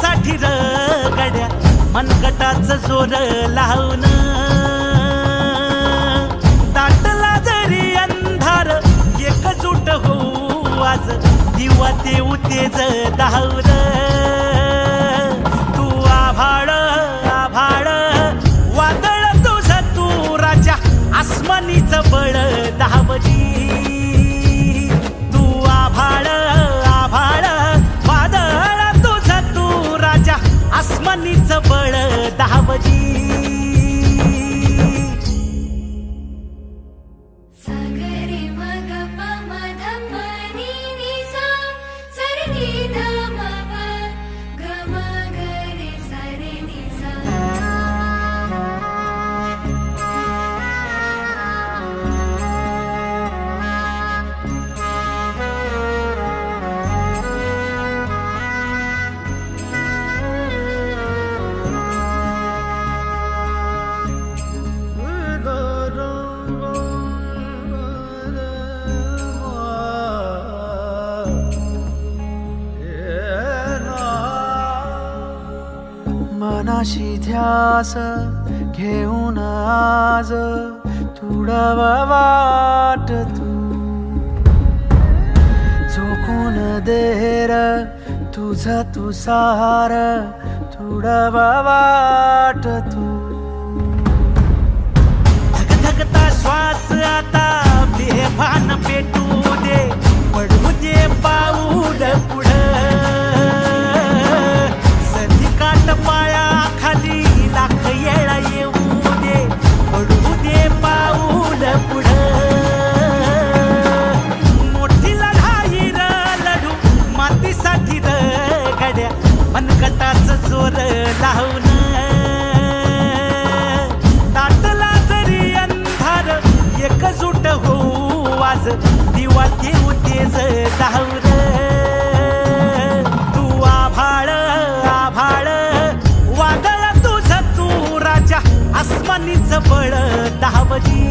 साठी र गड्या मनगटाच जोर लावून दाटला जरी अंधार एकजूट हो आज दिवा देऊ तेज दावर pode मनाशी ध्यास घेऊन आज तुडवा वाट तू. झोकून देर तुझ तुसार तुडवा तुडव वाट तू. धकधकता श्वास आता बेभान पेटू दे. पडू दे पाऊल पुढे. मातीसाठी र गड्या. मनगटाच जोर लावून ताटला जरी अंधार एकजूट हो वाज दिवा देऊ तेज धावर तू आभाळ आभाळ वादळ तुझ तू राजा आसमानीच बळ धावली.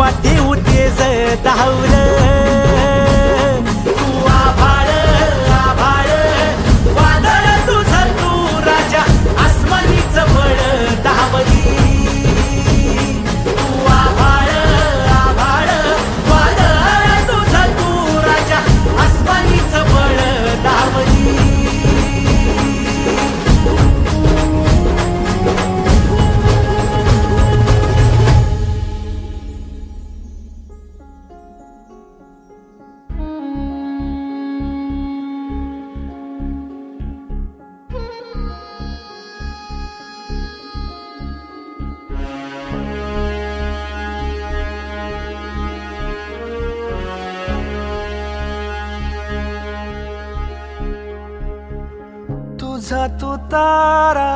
दिवा देऊ तेज तुझा तू तारा